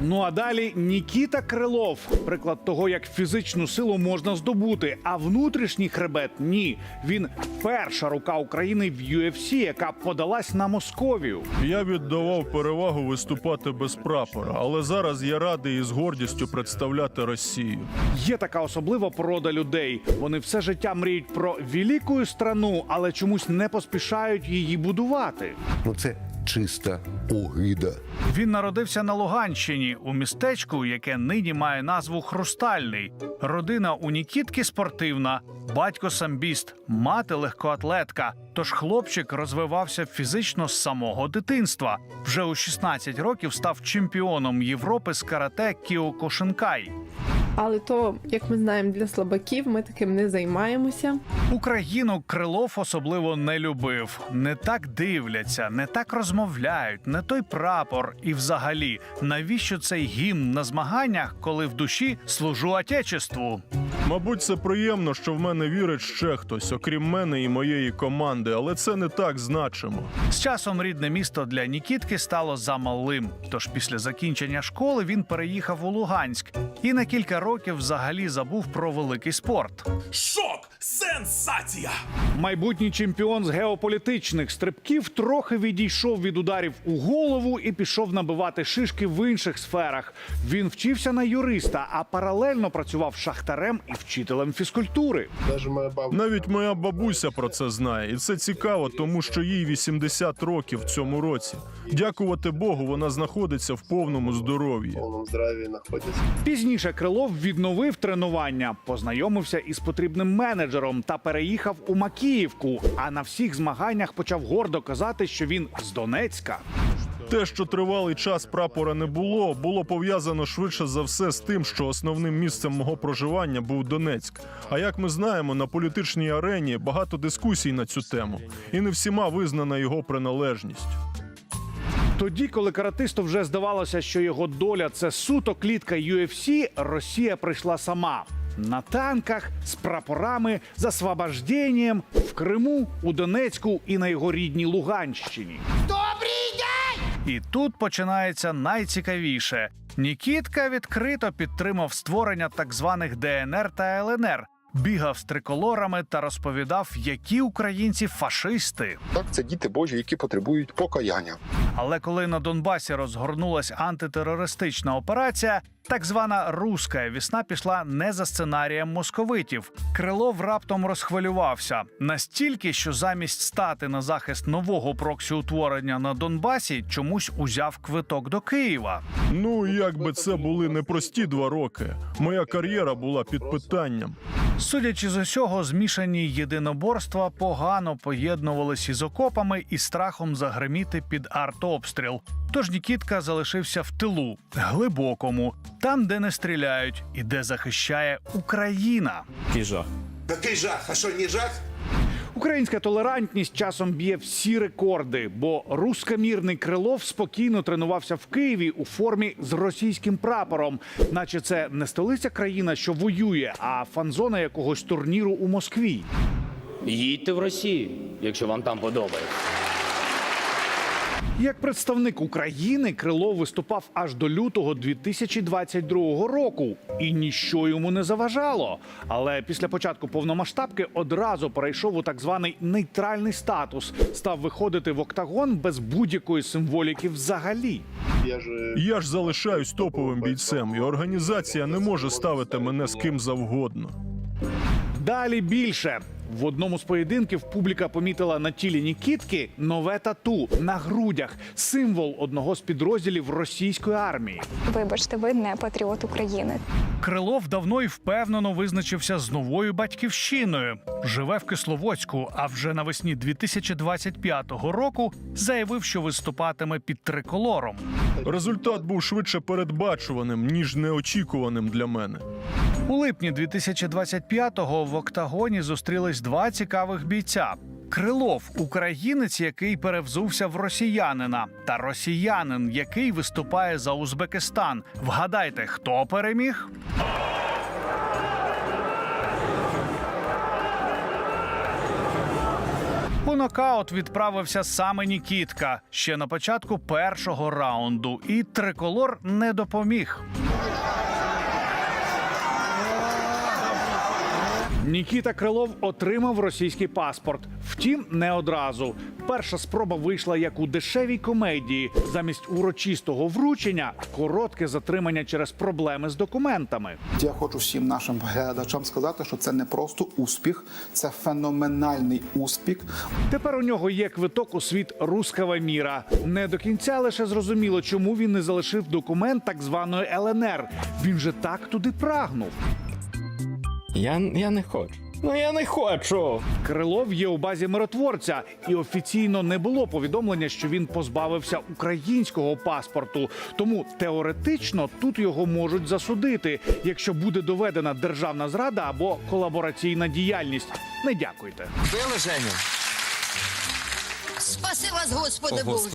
Ну а далі Нікіта Крилов, приклад того, як фізичну силу можна здобути, а внутрішній хребет ні. Він перша рука України в UFC, яка подалась на Московію. Я віддавав перевагу виступати без прапора, але зараз я радий і з гордістю представляти Росію. Є така особлива порода людей. Вони все життя мріють про велику страну, але чомусь не поспішають її будувати. Ну це чиста огида. Він народився на Луганщині у містечку, яке нині має назву Хрустальний. Родина у Нікітки спортивна, батько самбіст, мати легкоатлетка. Тож хлопчик розвивався фізично з самого дитинства. Вже у 16 років став чемпіоном Європи з карате Кіокошинкай. Але то, як ми знаємо, для слабаків ми таким не займаємося. Україну Крилов особливо не любив. Не так дивляться, не так розмовляють, не той прапор. І взагалі, навіщо цей гімн на змаганнях, коли в душі служу отечеству? Мабуть, це приємно, що в мене вірить ще хтось, окрім мене і моєї команди, але це не так значимо. З часом рідне місто для Нікітки стало замалим. Тож після закінчення школи він переїхав у Луганськ і на кілька років взагалі забув про великий спорт. Шок! Сенсація! Майбутній чемпіон з геополітичних стрибків трохи відійшов від ударів у голову і пішов набивати шишки в інших сферах. Він вчився на юриста, а паралельно працював шахтарем і вчителем фізкультури. Даже моя бабушка Навіть моя бабуся про це знає, і це цікаво, тому що їй 80 років в цьому році. Дякувати Богу, вона знаходиться в повному здоров'ї. Пізніше Крилов відновив тренування, познайомився із потрібним менеджером та переїхав у Макіївку. А на всіх змаганнях почав гордо казати, що він з Донецька. Те, що тривалий час прапора не було, було пов'язано швидше за все з тим, що основним місцем мого проживання був Донецьк. А як ми знаємо, на політичній арені багато дискусій на цю тему, і не всіма визнана його приналежність. Тоді, коли каратисту вже здавалося, що його доля це суто клітка UFC, Росія прийшла сама. На танках з прапорами з освобожденням в Криму, у Донецьку і на його рідній Луганщині. І тут починається найцікавіше. Нікітка відкрито підтримав створення так званих ДНР та ЛНР, бігав з триколорами та розповідав, які українці фашисти. Так, це діти Божі, які потребують покаяння. Але коли на Донбасі розгорнулась антитерористична операція, так звана руська вісна пішла не за сценарієм московитів. Крилов раптом розхвилювався настільки, що замість стати на захист нового проксі утворення на Донбасі, чомусь узяв квиток до Києва. Ну, якби це були непрості два роки. Моя кар'єра була під питанням. Судячи з усього, змішані єдиноборства погано поєднувались із окопами і страхом загриміти під артобстріл. Тож Нікітка залишився в тилу, глибокому, там, де не стріляють, і де захищає Україна. Який жах? А що, не жах? Українська толерантність часом б'є всі рекорди, бо рускомірний Крилов спокійно тренувався в Києві у формі з російським прапором, наче це не столиця країна, що воює, а фан-зона якогось турніру у Москві. Їдьте в Росію, якщо вам там подобається. Як представник України Крилов виступав аж до лютого 2022 року, і ніщо йому не заважало. Але після початку повномасштабки одразу перейшов у так званий нейтральний статус, став виходити в октагон без будь-якої символіки взагалі. Я ж залишаюсь топовим бійцем, і організація не може ставити мене з ким завгодно. Далі більше. В одному з поєдинків публіка помітила на тілі Нікітки нове тату на грудях, символ одного з підрозділів російської армії. Вибачте, ви не патріот України. Крилов давно і впевнено визначився з новою батьківщиною. Живе в Кисловодську, а вже навесні 2025 року заявив, що виступатиме під триколором. Результат був швидше передбачуваним, ніж неочікуваним для мене. У липні 2025-го в октагоні зустрілись два цікавих бійця. Крилов українець, який перевзувся в росіянина, та росіянин, який виступає за Узбекистан. Вгадайте, хто переміг? У нокаут відправився саме Нікітка ще на початку першого раунду, і триколор не допоміг. Нікіта Крилов отримав російський паспорт. Втім, не одразу. Перша спроба вийшла як у дешевій комедії. Замість урочистого вручення коротке затримання через проблеми з документами. Я хочу всім нашим глядачам сказати, що це не просто успіх, це феноменальний успіх. Тепер у нього є квиток у світ руского міра. Не до кінця лише зрозуміло, чому він не залишив документ так званої ЛНР. Він же так туди прагнув. Я, я не хочу. Ну я не хочу. Крилов є у базі миротворця, і офіційно не було повідомлення, що він позбавився українського паспорту. Тому теоретично тут його можуть засудити, якщо буде доведена державна зрада або колабораційна діяльність. Не дякуйте. Били Женю? Спаси вас, Господи Боже.